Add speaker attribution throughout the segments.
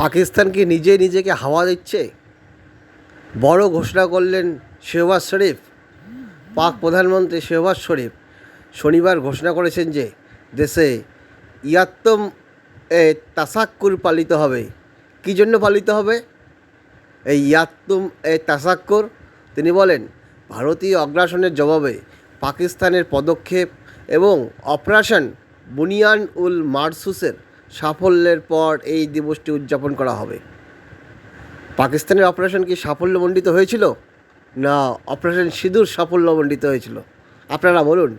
Speaker 1: পাকিস্তান কি নিজে নিজেকে হাওয়া দিচ্ছে? বড় ঘোষণা করলেন শেহবাজ শরীফ, পাক প্রধানমন্ত্রী শেহবাজ শরীফ। শনিবার ঘোষণা করেছেন যে দেশে ইয়াত্তম এ তাসাক্কুর পালিত হবে। কী জন্য পালিত হবে? এই ইয়াত্তুম এ তাসাক্কুর, তিনি বলেন, ভারতীয় অগ্রাসনের জবাবে পাকিস্তানের পদক্ষেপ এবং অপারেশন বুনিয়ান উল মারসুসের সাফল্যের পর এই দিবসটি উদযাপন করা হবে। পাকিস্তানের অপারেশন কি সাফল্যমণ্ডিত হয়েছিল? না অপারেশন সিঁদুর সাফল্যমণ্ডিত হয়েছিল। আপনারা বলুন।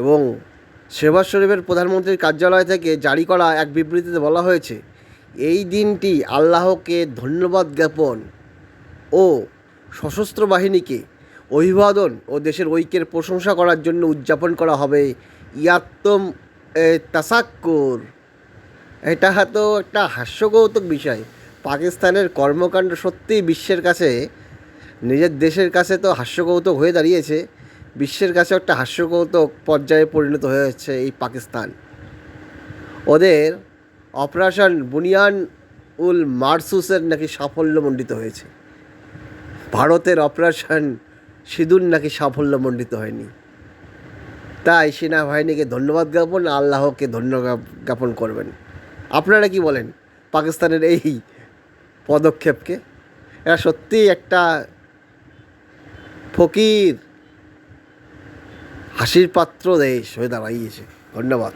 Speaker 1: এবং শেহবাজ শরীফের প্রধানমন্ত্রীর কার্যালয় থেকে জারি করা এক বিবৃতিতে বলা হয়েছে, এই দিনটি আল্লাহকে ধন্যবাদ জ্ঞাপন ও সশস্ত্র বাহিনীকে অভিবাদন ও দেশের ঐক্যের প্রশংসা করার জন্য উদযাপন করা হবে। ইয়াত্তম তাসাক্কুর এটা তো একটা হাস্যকৌতুক বিষয়। পাকিস্তানের কর্মকাণ্ড সত্যিই বিশ্বের কাছে, নিজের দেশের কাছে তো হাস্যকৌতুক হয়ে দাঁড়িয়েছে। বিশ্বের কাছে একটা হাস্যকৌতুক পর্যায়ে পরিণত হয়েছে এই পাকিস্তান। ওদের অপারেশন বুনিয়ান উল মারসুসের নাকি সাফল্যমণ্ডিত হয়েছে। ভারতের অপারেশন সিঁদুর নাকি সাফল্যমণ্ডিত হয়নি। তাই সেনাবাহিনীকে ধন্যবাদ জ্ঞাপন, আল্লাহকে ধন্যবাদ জ্ঞাপন করবেন। আপনারা কি বলেন? পাকিস্তানের এই পদক্ষেপকে? এরা সত্যিই একটা ফকির, হাসির পাত্র দেশ হয়ে দাঁড়াইয়েছে। ধন্যবাদ।